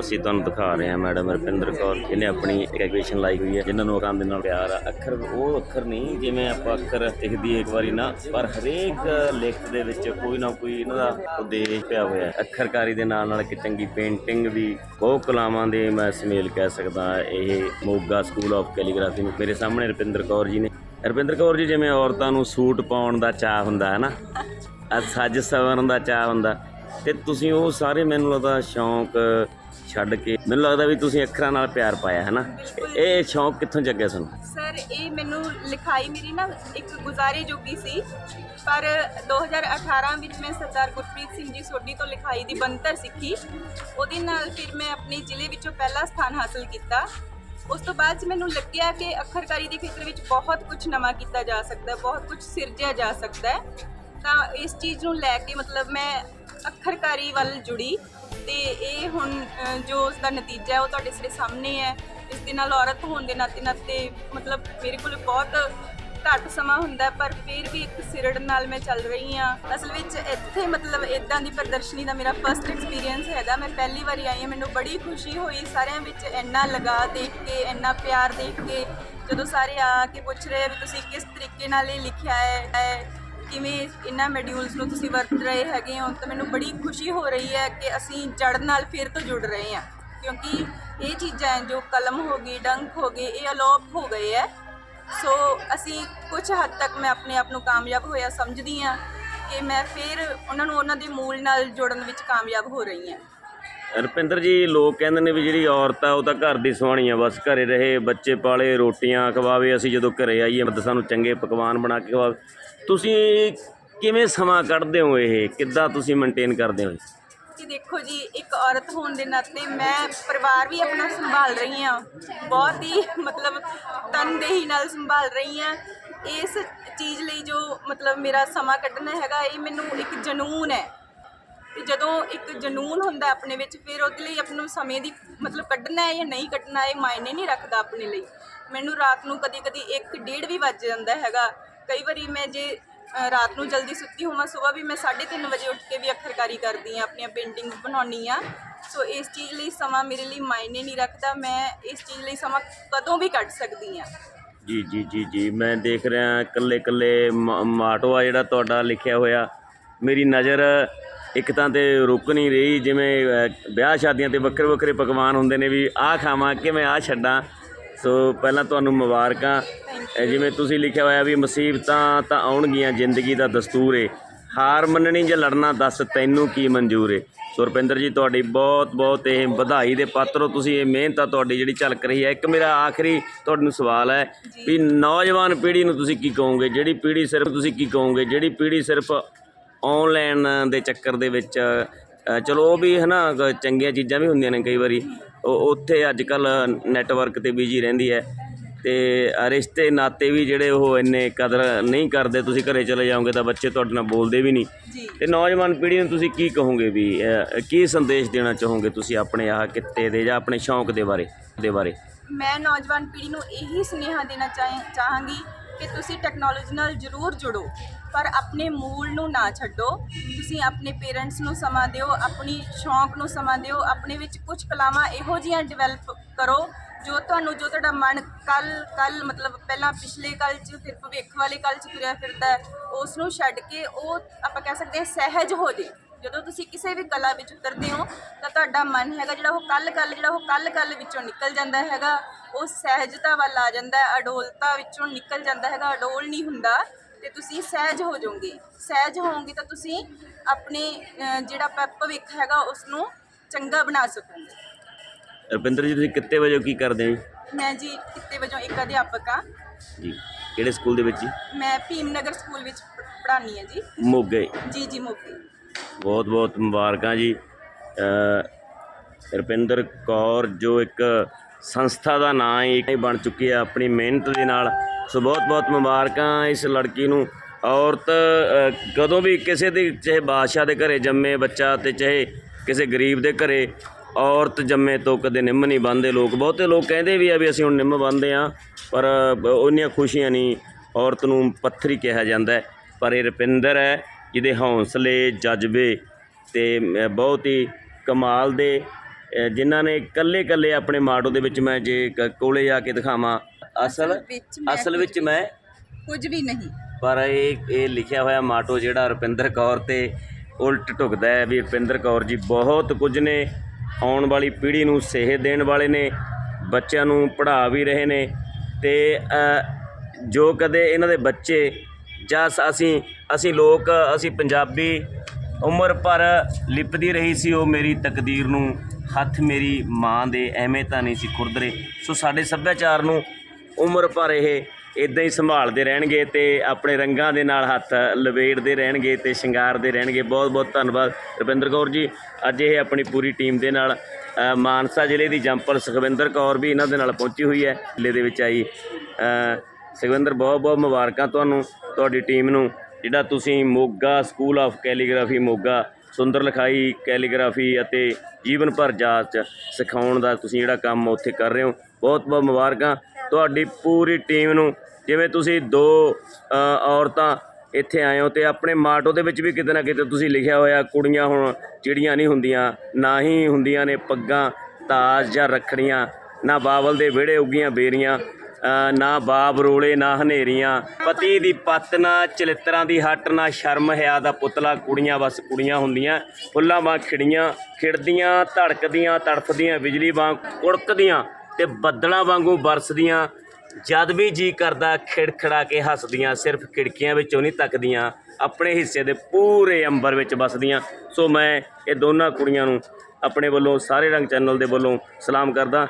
ਅਸੀਂ ਤੁਹਾਨੂੰ ਦਿਖਾ ਰਹੇ ਹਾਂ ਮੈਡਮ ਰਪਿੰਦਰ ਕੌਰ, ਜਿਹਨੇ ਆਪਣੀ ਐਗਜ਼ੀਬਿਸ਼ਨ ਲਾਈ ਹੋਈ ਹੈ ਜਿਨ੍ਹਾਂ ਨੂੰ ਅਕਾਂ ਦੇ ਨਾਲ ਪਿਆਰ ਆ। ਅੱਖਰ ਉਹ ਅੱਖਰ ਨਹੀਂ, ਜਿਵੇਂ ਆਪਾਂ ਅੱਖਰ ਲਿਖਦੀ ਇੱਕ ਵਾਰੀ ਨਾ, ਪਰ ਹਰੇਕ ਲਿਖਤ ਦੇ ਵਿੱਚ ਕੋਈ ਨਾ ਕੋਈ ਇਹਨਾਂ ਦਾ ਉਦੇਸ਼ ਪਿਆ ਹੋਇਆ ਹੈ। ਅੱਖਰਕਾਰੀ ਦੇ ਨਾਲ ਨਾਲ ਇੱਕ ਚੰਗੀ ਪੇਂਟਿੰਗ ਵੀ ਬਹੁਤ ਕਲਾਵਾਂ ਦੇ ਮੈਂ ਸੁਮੇਲ ਕਹਿ ਸਕਦਾ ਇਹ ਮੋਗਾ ਸਕੂਲ ਆਫ ਕੈਲੀਗ੍ਰਾਫੀ ਨੂੰ। ਮੇਰੇ ਸਾਹਮਣੇ ਰਪਿੰਦਰ ਕੌਰ ਜੀ ਨੇ। ਰਪਿੰਦਰ ਕੌਰ ਜੀ, ਜਿਵੇਂ ਔਰਤਾਂ ਨੂੰ ਸੂਟ ਪਾਉਣ ਦਾ ਚਾਹ ਹੁੰਦਾ ਹੈ ਨਾ ਆ ਸੱਜ ਸਵਰਨ ਦਾ ਚਾਹ ਹੁੰਦਾ। ਤੇ ਤੁਸੀਂ ਉਹ ਸਾਰੇ ਮੈਨੂੰ ਲੱਗਦਾ ਸ਼ੌਂਕ ਛੱਡ ਕੇ। ਮੈਨੂੰ ਲੱਗਦਾ ਵੀ ਤੁਸੀਂ ਅੱਖਰਾਂ ਨਾਲ ਪਿਆਰ ਪਾਇਆ ਹੈ ਨਾ ਇਹ ਸ਼ੌਂਕ ਕਿੱਥੋਂ ਜੱਗਿਆ ਤੁਹਾਨੂੰ? ਸਰ ਇਹ ਮੈਨੂੰ ਲਿਖਾਈ ਮੇਰੀ ਨਾ ਇੱਕ ਗੁਜ਼ਾਰੇ ਜੋਗੀ ਸੀ। ਪਰ 2018 ਵਿੱਚ ਮੈਂ ਸਰਦਾਰ ਗੁਰਪ੍ਰੀਤ ਸਿੰਘ ਜੀ ਸੋਢੀ ਤੋਂ ਲਿਖਾਈ ਦੀ ਬੰਤਰ ਸਿੱਖੀ। ਉਹਦੇ ਨਾਲ ਫਿਰ ਮੈਂ ਆਪਣੇ ਜ਼ਿਲ੍ਹੇ ਵਿੱਚੋਂ ਪਹਿਲਾ ਸਥਾਨ ਹਾਸਲ ਕੀਤਾ। ਉਸ ਤੋਂ ਬਾਅਦ ਮੈਨੂੰ ਲੱਗਿਆ ਕਿ ਅੱਖਰਕਾਰੀ ਦੇ ਖੇਤਰ ਵਿੱਚ ਬਹੁਤ ਕੁਝ ਨਵਾਂ ਕੀਤਾ ਜਾ ਸਕਦਾ ਹੈ ਬਹੁਤ ਕੁਝ ਸਿਰਜਿਆ ਜਾ ਸਕਦਾ ਹੈ। ਤਾਂ ਇਸ ਚੀਜ਼ ਨੂੰ ਲੈ ਕੇ ਮਤਲਬ ਮੈਂ ਅੱਖਰਕਾਰੀ ਵੱਲ ਜੁੜੀ ਤੇ ਇਹ ਹੁਣ ਜੋ ਉਸ ਦਾ ਨਤੀਜਾ ਹੈ, ਉਹ ਤੁਹਾਡੇ ਸਾਰੇ ਸਾਹਮਣੇ ਹੈ। ਇਸ ਦੇ ਨਾਲ ਔਰਤ ਹੋਣ ਦੇ ਨਾਤੇ ਨਾਤੇ ਮਤਲਬ ਮੇਰੇ ਕੋਲ ਬਹੁਤ ਘੱਟ ਸਮਾਂ ਹੁੰਦਾ ਪਰ ਫਿਰ ਵੀ ਇੱਕ ਸਿਰੜ ਨਾਲ ਮੈਂ ਚੱਲ ਰਹੀ ਹਾਂ। ਅਸਲ ਵਿੱਚ ਇੱਥੇ ਮਤਲਬ ਇਦਾਂ ਦੀ ਪ੍ਰਦਰਸ਼ਨੀ ਦਾ ਮੇਰਾ ਫਰਸਟ ਐਕਸਪੀਰੀਅੰਸ ਹੈਗਾ। ਮੈਂ ਪਹਿਲੀ ਵਾਰੀ ਆਈ ਹਾਂ, ਮੈਨੂੰ ਬੜੀ ਖੁਸ਼ੀ ਹੋਈ ਸਾਰਿਆਂ ਵਿੱਚ ਇੰਨਾ ਲਗਾ ਦੇਖ ਕੇ, ਇੰਨਾ ਪਿਆਰ ਦੇਖ ਕੇ, ਜਦੋਂ ਸਾਰੇ ਆ ਕੇ ਪੁੱਛ ਰਹੇ ਵੀ ਤੁਸੀਂ ਕਿਸ ਤਰੀਕੇ ਨਾਲ ਇਹ ਲਿਖਿਆ ਹੈ ਕਿਵੇਂ ਇਹਨਾਂ ਮੋਡਿਊਲਸ ਨੂੰ ਤੁਸੀਂ ਵਰਤ ਰਹੇ ਹੈਗੇ ਹੋ, ਤਾਂ ਮੈਨੂੰ ਬੜੀ ਖੁਸ਼ੀ ਹੋ ਰਹੀ ਹੈ ਕਿ ਅਸੀਂ ਜੜ ਨਾਲ ਫਿਰ ਤੋਂ ਜੁੜ ਰਹੇ ਹਾਂ। ਕਿਉਂਕਿ ਇਹ ਚੀਜ਼ਾਂ ਜੋ ਕਲਮ ਹੋ ਗਈ, ਡੰਕ ਹੋ ਗਏ ਇਹ ਅਲੋਪ ਹੋ ਗਏ ਹੈ। ਸੋ ਅਸੀਂ ਕੁਝ ਹੱਦ ਤੱਕ ਮੈਂ ਆਪਣੇ ਆਪ ਨੂੰ ਕਾਮਯਾਬ ਹੋਇਆ ਸਮਝਦੀ ਹਾਂ ਕਿ ਮੈਂ ਫਿਰ ਉਹਨਾਂ ਨੂੰ ਉਹਨਾਂ ਦੇ ਮੂਲ ਨਾਲ ਜੋੜਨ ਵਿੱਚ ਕਾਮਯਾਬ ਹੋ ਰਹੀ ਹਾਂ। ਰੁਪਿੰਦਰ ਜੀ, ਲੋਕ ਕਹਿੰਦੇ ਨੇ ਵੀ ਜਿਹੜੀ ਔਰਤ ਆ, ਉਹ ਤਾਂ ਘਰ ਦੀ ਸੁਹਾਣੀ ਆ, ਬਸ ਘਰੇ ਰਹੇ, ਬੱਚੇ ਪਾਲੇ, ਰੋਟੀਆਂ ਖਵਾਵੇ, ਅਸੀਂ ਜਦੋਂ ਘਰੇ ਆਈਏ, ਮਤਲਬ ਸਾਨੂੰ ਚੰਗੇ ਪਕਵਾਨ ਬਣਾ ਕੇ ਖਵਾਵੇ। ਤੁਸੀਂ ਕਿਵੇਂ ਸਮਾਂ ਕੱਢਦੇ ਹੋ ਇਹ? ਕਿੱਦਾਂ ਤੁਸੀਂ ਮੇਨਟੇਨ ਕਰਦੇ ਹੋ ਕਿ ਦੇਖੋ ਜੀ, ਇੱਕ ਔਰਤ ਹੋਣ ਦੇ ਨਾਤੇ ਮੈਂ ਪਰਿਵਾਰ ਵੀ ਆਪਣਾ ਸੰਭਾਲ ਰਹੀ ਹਾਂ। ਬਹੁਤ ਹੀ ਮਤਲਬ ਤਨਦੇਹੀ ਨਾਲ ਸੰਭਾਲ ਰਹੀ ਹਾਂ। ਇਸ ਚੀਜ਼ ਲਈ ਜੋ ਮਤਲਬ ਮੇਰਾ ਸਮਾਂ ਕੱਢਣਾ ਹੈਗਾ, ਇਹ ਮੈਨੂੰ ਇੱਕ ਜਨੂਨ ਹੈ। ਤੇ ਜਦੋਂ ਇੱਕ ਜਨੂਨ ਹੁੰਦਾ ਆਪਣੇ ਵਿੱਚ, ਫਿਰ ਉਹਦੇ ਲਈ ਆਪਣੇ ਨੂੰ ਸਮੇਂ ਦੀ ਮਤਲਬ ਕੱਢਣਾ ਹੈ ਜਾਂ ਨਹੀਂ ਕੱਢਣਾ, ਇਹ ਮਾਇਨੇ ਨਹੀਂ ਰੱਖਦਾ ਆਪਣੇ ਲਈ। ਮੈਨੂੰ ਰਾਤ ਨੂੰ ਕਦੇ ਕਦੇ 1 ਡੇਢ ਵੀ ਵੱਜ ਜਾਂਦਾ ਹੈਗਾ। ਕਈ ਵਾਰੀ ਮੈਂ ਜੇ ਅ, ਰਾਤ ਨੂੰ ਜਲਦੀ ਸੁੱਤੀ ਹੋਵਾਂ ਸਵੇਰ ਵੀ ਮੈਂ 3:30 ਵਜੇ ਉੱਠ ਕੇ ਵੀ ਅੱਖਰਕਾਰੀ ਕਰਦੀ ਆ ਆਪਣੀਆਂ ਪੇਂਟਿੰਗਸ ਬਣਾਉਣੀ ਆ। ਸੋ ਇਸ ਚੀਜ਼ ਲਈ ਸਮਾਂ ਮੇਰੇ ਲਈ ਮਾਇਨੇ ਨਹੀਂ ਰੱਖਦਾ ਮੈਂ ਇਸ ਚੀਜ਼ ਲਈ ਸਮਾਂ ਕਦੋਂ ਵੀ ਕੱਢ ਸਕਦੀ ਆ। ਜੀ ਜੀ ਜੀ ਜੀ ਮੈਂ ਦੇਖ ਰਿਹਾ ਇਕੱਲੇ ਇਕੱਲੇ ਮ ਮਾਟੋ ਆ ਜਿਹੜਾ ਤੁਹਾਡਾ ਲਿਖਿਆ ਹੋਇਆ। ਮੇਰੀ ਨਜ਼ਰ ਇੱਕ ਤਾਂ ਤੇ ਰੁਕ ਨਹੀਂ ਰਹੀ ਜਿਵੇਂ ਅ, ਵਿਆਹ ਸ਼ਾਦੀਆਂ ਤੇ ਵੱਖਰੇ ਵੱਖਰੇ ਪਕਵਾਨ ਹੁੰਦੇ ਨੇ ਵੀ ਆਹ ਖਾਵਾਂ ਕਿ ਮੈਂ ਆਹ ਛੱਡਾਂ। ਸੋ ਪਹਿਲਾਂ ਤੁਹਾਨੂੰ ਮੁਬਾਰਕਾਂ ਅ, ਜਿਵੇਂ ਤੁਸੀਂ ਲਿਖਿਆ ਹੋਇਆ ਵੀ ਮੁਸੀਬਤਾਂ ਤਾਂ ਆਉਣਗੀਆਂ ਜ਼ਿੰਦਗੀ ਦਾ ਦਸਤੂਰ ਏ। ਹਾਰ ਮੰਨਣੀ ਜਾਂ ਲੜਨਾ ਦੱਸ ਤੈਨੂੰ ਕੀ ਮਨਜ਼ੂਰ ਏ। ਸੋ ਰੁਪਿੰਦਰ ਜੀ ਤੁਹਾਡੀ ਬਹੁਤ ਬਹੁਤ ਇਹ ਵਧਾਈ ਦੇ ਪਾਤਰ ਹੋ ਤੁਸੀਂ ਇਹ ਮਿਹਨਤ ਆ ਤੁਹਾਡੀ ਜਿਹੜੀ ਝਲਕ ਰਹੀ ਹੈ। ਇੱਕ ਮੇਰਾ ਆਖਰੀ ਤੁਹਾਨੂੰ ਸਵਾਲ ਹੈ ਵੀ ਨੌਜਵਾਨ ਪੀੜ੍ਹੀ ਨੂੰ ਤੁਸੀਂ ਕੀ ਕਹੋਗੇ? ਜਿਹੜੀ ਪੀੜ੍ਹੀ ਸਿਰਫ ਤੁਸੀਂ ਕੀ ਕਹੋਗੇ? ਜਿਹੜੀ ਪੀੜ੍ਹੀ ਸਿਰਫ ਆਨਲਾਈਨ ਦੇ ਚੱਕਰ ਦੇ ਵਿੱਚ ਚਲੋ ਉਹ ਵੀ ਹਨਾ ਚੰਗੀਆਂ ਚੀਜ਼ਾਂ ਵੀ ਹੁੰਦੀਆਂ ਨੇ ਕਈ ਵਾਰੀ। ਉਹ ਉੱਥੇ ਅੱਜ ਕੱਲ ਨੈਟਵਰਕ ਤੇ ਬਿਜ਼ੀ ਰਹਿੰਦੀ ਹੈ। ਤੇ ਅ, ਰਿਸ਼ਤੇ ਨਾਤੇ ਵੀ ਜਿਹੜੇ ਉਹ ਇੰਨੇ ਕਦਰ ਨਹੀਂ ਕਰਦੇ ਤੁਸੀਂ ਘਰੇ ਚਲੇ ਜਾਓਗੇ ਤਾਂ ਬੱਚੇ ਤੁਹਾਡੇ ਨਾਲ ਬੋਲਦੇ ਵੀ ਨਹੀਂ। ਜੀ। ਤੇ ਨੌਜਵਾਨ ਪੀੜ੍ਹੀ ਨੂੰ ਤੁਸੀਂ ਕੀ ਕਹੋਗੇ ਵੀ ਕੀ ਸੰਦੇਸ਼ ਦੇਣਾ ਚਾਹੋਗੇ ਤੁਸੀਂ ਆਪਣੇ ਆਹ ਕਿੱਤੇ ਦੇ ਜਾਂ ਆਪਣੇ ਸ਼ੌਂਕ ਦੇ ਬਾਰੇ ਦੇ ਬਾਰੇ? ਮੈਂ ਨੌਜਵਾਨ ਪੀੜ੍ਹੀ ਨੂੰ ਇਹੀ ਸੁਨੇਹਾ ਦੇਣਾ ਚਾਹ- ਚਾਹਾਂਗੀ ਕਿ ਤੁਸੀਂ ਟੈਕਨੋਲੋਜੀ ਨਾਲ ਜ਼ਰੂਰ ਜੁੜੋ ਪਰ ਆਪਣੇ ਮੂਲ ਨੂੰ ਨਾ ਛੱਡੋ। ਤੁਸੀਂ ਆਪਣੇ ਪੇਰੈਂਟਸ ਨੂੰ ਸਮਾਂ ਦਿਓ ਆਪਣੀ ਸ਼ੌਂਕ ਨੂੰ ਸਮਾਂ ਦਿਓ ਆਪਣੇ ਵਿੱਚ ਕੁਝ ਕਲਾਵਾਂ ਇਹੋ ਜਿਹੀਆਂ ਡਿਵੈਲਪ ਕਰੋ ਜੋ ਤੁਹਾਨੂੰ, ਜੋ ਤੁਹਾਡਾ ਮਨ ਕੱਲ ਕੱਲ ਮਤਲਬ ਪਹਿਲਾਂ ਪਿਛਲੇ ਕੱਲ 'ਚ, ਫਿਰ ਭਵਿੱਖ ਵਾਲੇ ਕੱਲ 'ਚ ਤੁਰਿਆ ਫਿਰਦਾ ਉਸ ਨੂੰ ਛੱਡ ਕੇ ਉਹ ਆਪਾਂ ਕਹਿ ਸਕਦੇ ਹਾਂ ਸਹਿਜ ਹੋ ਜੇ। ਜਦੋਂ ਤੁਸੀਂ ਕਿਸੇ ਵੀ ਕਲਾ ਵਿੱਚ ਉਤਰਦੇ ਹੋ, ਤਾਂ ਤੁਹਾਡਾ ਮਨ ਹੈਗਾ ਜਿਹੜਾ ਉਹ ਕੱਲ ਕੱਲ, ਜਿਹੜਾ ਉਹ ਕੱਲ ਕੱਲ ਵਿੱਚੋਂ ਨਿਕਲ ਜਾਂਦਾ ਹੈਗਾ। ਉਹ ਸਹਿਜਤਾ ਵੱਲ ਆ ਜਾਂਦਾ ਅਡੋਲਤਾ ਵਿੱਚੋਂ ਨਿਕਲ ਜਾਂਦਾ ਹੈਗਾ। ਅਡੋਲ ਨਹੀਂ ਹੁੰਦਾ ਤੇ ਤੁਸੀਂ ਸਹਿਜ ਹੋ ਜਾਓਗੇ। ਸਹਿਜ ਹੋਵੋਗੇ ਤਾਂ ਤੁਸੀਂ ਆਪਣੇ ਜਿਹੜਾ ਭ- ਭਵਿੱਖ ਹੈਗਾ ਉਸ ਨੂੰ ਚੰਗਾ ਬਣਾ ਸਕੋਗੇ। ਰੁਪਿੰਦਰ ਜੀ ਤੁਸੀਂ ਕਿੱਤੇ ਵਜੇ ਕੀ ਕਰਦੇ ਹੋ ਜੀ? ਮੈਂ ਜੀ ਕਿੱਤੇ ਵਜੋਂ ਇੱਕ ਅਧਿਆਪਕ ਆ ਜੀ ਕਿਹੜੇ ਸਕੂਲ ਦੇ ਵਿੱਚ ਜੀ? ਮੈਂ ਭੀਮਨਗਰ ਸਕੂਲ ਵਿੱਚ ਪੜ੍ਹਾਉਂਦੀ ਹਾਂ ਜੀ। ਮੋਗੇ। ਜੀ ਜੀ ਮੋਕੀ ਬਹੁਤ ਬਹੁਤ ਮੁਬਾਰਕਾਂ ਜੀ। ਅ, ਰੁਪਿੰਦਰ ਕੌਰ ਜੋ ਇੱਕ ਸੰਸਥਾ ਦਾ ਨਾਂ ਹੀ ਬਣ ਚੁੱਕੀ ਹੈ ਆਪਣੀ ਮਿਹਨਤ ਦੇ ਨਾਲ। ਸੋ ਬਹੁਤ ਬਹੁਤ ਮੁਬਾਰਕਾਂ ਇਸ ਲੜਕੀ ਨੂੰ। ਔਰਤ ਅ, ਕਦੋਂ ਵੀ ਕਿਸੇ ਦੀ ਚਾਹੇ ਬਾਦਸ਼ਾਹ ਦੇ ਘਰੇ ਜੰਮੇ ਬੱਚਾ ਤੇ ਚਾਹੇ ਕਿਸੇ ਗਰੀਬ ਦੇ ਘਰੇ ਔਰਤ ਜੰਮੇ ਤੋਂ ਕਦੇ ਨਿੰਮ ਨਹੀਂ ਬੰਦੇ ਲੋਕ। ਬਹੁਤੇ ਲੋਕ ਕਹਿੰਦੇ ਵੀ ਆ ਵੀ ਅਸੀਂ ਹੁਣ ਨਿੰਮ ਬੰਦੇ ਆ ਪਰ ਉਹਨੀਆਂ ਖੁਸ਼ੀਆਂ ਨਹੀਂ ਔਰਤ ਨੂੰ ਪੱਥਰੀ ਕਿਹਾ ਜਾਂਦਾ ਪਰ ਇਹ ਰੁਪਿੰਦਰ ਹੈ ਜਿਹਦੇ ਹੌਸਲੇ ਜਜ਼ਬੇ ਤੇ ਬਹੁਤ ਹੀ ਕਮਾਲ ਦੇ ਜਿਨ੍ਹਾਂ ਨੇ ਕੱਲੇ ਕੱਲੇ ਆਪਣੇ ਮਾਟੋ ਦੇ ਵਿੱਚ ਮੈਂ ਜੇ ਕੋਲੇ ਜਾ ਕੇ ਦਿਖਾਵਾਂ। ਅਸਲ ਅਸਲ ਵਿੱਚ ਮੈਂ ਕੁਝ ਵੀ ਨਹੀਂ। ਪਰ ਇਹ ਇਹ ਲਿਖਿਆ ਹੋਇਆ ਮਾਟੋ ਜਿਹੜਾ ਰੁਪਿੰਦਰ ਕੌਰ ਤੇ ਉਲਟ ਢੁਕਦਾ ਹੈ ਵੀ ਰੁਪਿੰਦਰ ਕੌਰ ਜੀ ਬਹੁਤ ਕੁਝ ਨੇ। ਆਉਣ ਵਾਲੀ ਪੀੜ੍ਹੀ ਨੂੰ ਸੇਧ ਦੇਣ ਵਾਲੇ ਨੇ, ਬੱਚਿਆਂ ਨੂੰ ਪੜ੍ਹਾ ਵੀ ਰਹੇ ਨੇ ਤੇ ਜੋ ਕਦੇ ਇਹਨਾਂ ਦੇ ਬੱਚੇ ਜਾਂ ਸ- ਅਸੀਂ ਅਸੀਂ ਲੋਕ, ਅਸੀਂ ਪੰਜਾਬੀ ਉਮਰ ਭਰ ਲਿਪਦੀ ਰਹੀ ਸੀ, ਉਹ ਮੇਰੀ ਤਕਦੀਰ ਨੂੰ ਹੱਥ ਮੇਰੀ ਮਾਂ ਦੇ ਐਵੇਂ ਤਾਂ ਨਹੀਂ ਸੀ ਖੁਰਦਰੇ ਸੋ ਸਾਡੇ ਸੱਭਿਆਚਾਰ ਨੂੰ ਉਮਰ ਭਰ ਇਹ ਇਦਾਂ ਹੀ ਸੰਭਾਲਦੇ ਰਹਿਣਗੇ ਤੇ ਆਪਣੇ ਰੰਗਾਂ ਦੇ ਨਾਲ ਹੱਥ ਲਵੇੜਦੇ ਰਹਿਣਗੇ ਤੇ ਸ਼ਿੰਗਾਰਦੇ ਰਹਿਣਗੇ। ਬਹੁਤ ਬਹੁਤ ਧੰਨਵਾਦ ਰਵਿੰਦਰ ਕੌਰ ਜੀ। ਅੱਜ ਇਹ ਆਪਣੀ ਪੂਰੀ ਟੀਮ ਦੇ ਨਾਲ ਮਾਨਸਾ ਜ਼ਿਲ੍ਹੇ ਦੀ ਜੰਪਲ ਸੁਖਵਿੰਦਰ ਕੌਰ ਵੀ ਇਹਨਾਂ ਦੇ ਨਾਲ ਪਹੁੰਚੀ ਹੋਈ ਹੈ, ਜ਼ਿਲ੍ਹੇ ਦੇ ਵਿੱਚ ਆਈ। ਸੁਖਵਿੰਦਰ, ਬਹੁਤ ਬਹੁਤ ਮੁਬਾਰਕਾਂ ਤੁਹਾਨੂੰ, ਤੁਹਾਡੀ ਟੀਮ ਨੂੰ। ਜਿਹੜਾ ਤੁਸੀਂ Moga school of calligraphy Moga ਸੁੰਦਰ ਲਿਖਾਈ ਕੈਲੀਗ੍ਰਾਫੀ ਅਤੇ ਜੀਵਨ ਭਰ ਜਾਚ ਸਿਖਾਉਣ ਦਾ ਤੁਸੀਂ ਜਿਹੜਾ ਕੰਮ ਉੱਥੇ ਕਰ ਰਹੇ ਹੋ, ਬਹੁਤ ਬਹੁਤ ਮੁਬਾਰਕਾਂ। ਤੁਹਾਡੀ ਪੂਰੀ ਟੀਮ ਨੂੰ। ਜਿਵੇਂ ਤੁਸੀਂ ਦੋ ਔਰਤਾਂ ਇੱਥੇ ਆਏ ਹੋ ਤੇ ਆਪਣੇ ਮਾਟੋ ਦੇ ਵਿੱਚ ਵੀ ਕਿਤੇ ਨਾ ਕਿਤੇ ਤੁਸੀਂ ਲਿਖਿਆ ਹੋਇਆ, ਕੁੜੀਆਂ ਹੁਣ ਚਿੜੀਆਂ ਨਹੀਂ ਹੁੰਦੀਆਂ, ਨਾ ਹੀ ਹੁੰਦੀਆਂ ਨੇ ਪੱਗਾਂ, ਤਾਜ ਜਾਂ ਰੱਖੜੀਆਂ, ਨਾ ਬਾਵਲ ਦੇ ਵਿਹੜੇ ਉੱਗੀਆਂ ਬੇਰੀਆਂ ਨਾ ਬਾਬ ਰੋਲੇ, ਨਾ ਹਨੇਰੀਆਂ। ਪਤੀ ਦੀ ਪੱਤ, ਨਾ ਚਲਿੱਤਰਾਂ ਦੀ ਹੱਟ, ਨਾ ਸ਼ਰਮ ਹਿਆ ਦਾ ਪੁਤਲਾ, ਕੁੜੀਆਂ ਬਸ ਕੁੜੀਆਂ ਹੁੰਦੀਆਂ। ਫੁੱਲਾਂ ਵਾਂ ਖਿੜੀਆਂ, ਖਿੜਦੀਆਂ, ਧੜਕਦੀਆਂ, ਤੜਫਦੀਆਂ, ਬਿਜਲੀ ਵਾਂਗ ਕੁੜਕਦੀਆਂ। ਤੇ ਬੱਦਲਾਂ ਵਾਂਗੂ ਬਰਸਦੀਆਂ। ਜਦ ਵੀ ਜੀ ਕਰਦਾ, ਖਿੜਖੜਾ ਕੇ ਹੱਸਦੀਆਂ, ਸਿਰਫ ਖਿੜਕੀਆਂ ਵਿੱਚੋਂ ਨਹੀਂ ਤੱਕਦੀਆਂ, ਆਪਣੇ ਹਿੱਸੇ ਦੇ ਪੂਰੇ ਅੰਬਰ ਵਿੱਚ ਵੱਸਦੀਆਂ। ਸੋ ਮੈਂ ਇਹ ਦੋਨਾਂ ਕੁੜੀਆਂ ਨੂੰ ਆਪਣੇ ਵੱਲੋਂ, ਸਾਰੇ ਰੰਗ ਚੈਨਲ ਦੇ ਵੱਲੋਂ ਸਲਾਮ ਕਰਦਾ।